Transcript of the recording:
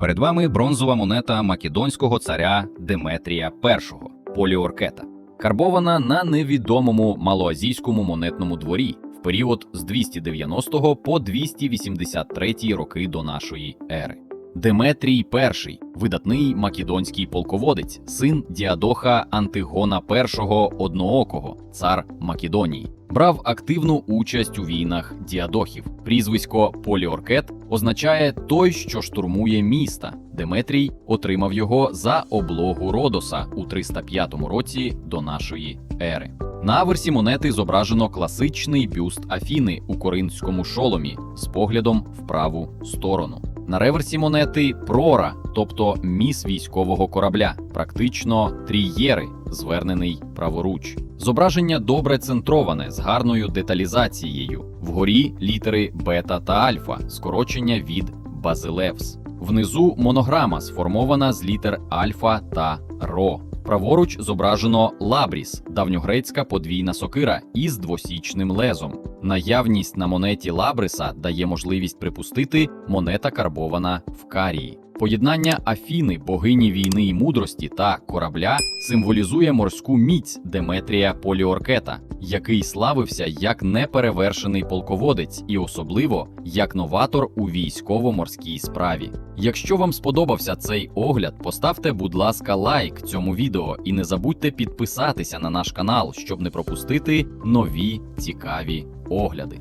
Перед вами бронзова монета македонського царя Деметрія І поліоркета, карбована на невідомому малоазійському монетному дворі в період з 290 по 283 роки до нашої ери. Деметрій І видатний македонський полководець, син Діадоха Антигона І одноокого, цар Македонії, брав активну участь у війнах діадохів. Прізвисько Поліоркет означає той, що штурмує міста. Деметрій отримав його за облогу Родоса у 305 році до нашої ери. На аверсі монети зображено класичний бюст Афіни у коринθському шоломі з поглядом в праву сторону. На реверсі монети прора, тобто міс військового корабля, практично трієри, звернений праворуч. Зображення добре центроване з гарною деталізацією. Вгорі літери бета та альфа, скорочення від базилевс. Внизу монограма сформована з літер альфа та ро. Праворуч зображено лабріс, давньогрецька подвійна сокира із двосічним лезом. Наявність на монеті лабриса дає можливість припустити монета карбована в карії. Поєднання Афіни, богині війни і мудрості та корабля символізує морську міць Деметрія Поліоркета, який славився як неперевершений полководець і особливо як новатор у військово-морській справі. Якщо вам сподобався цей огляд, поставте, будь ласка, лайк цьому відео і не забудьте підписатися на наш канал, щоб не пропустити нові цікаві огляди.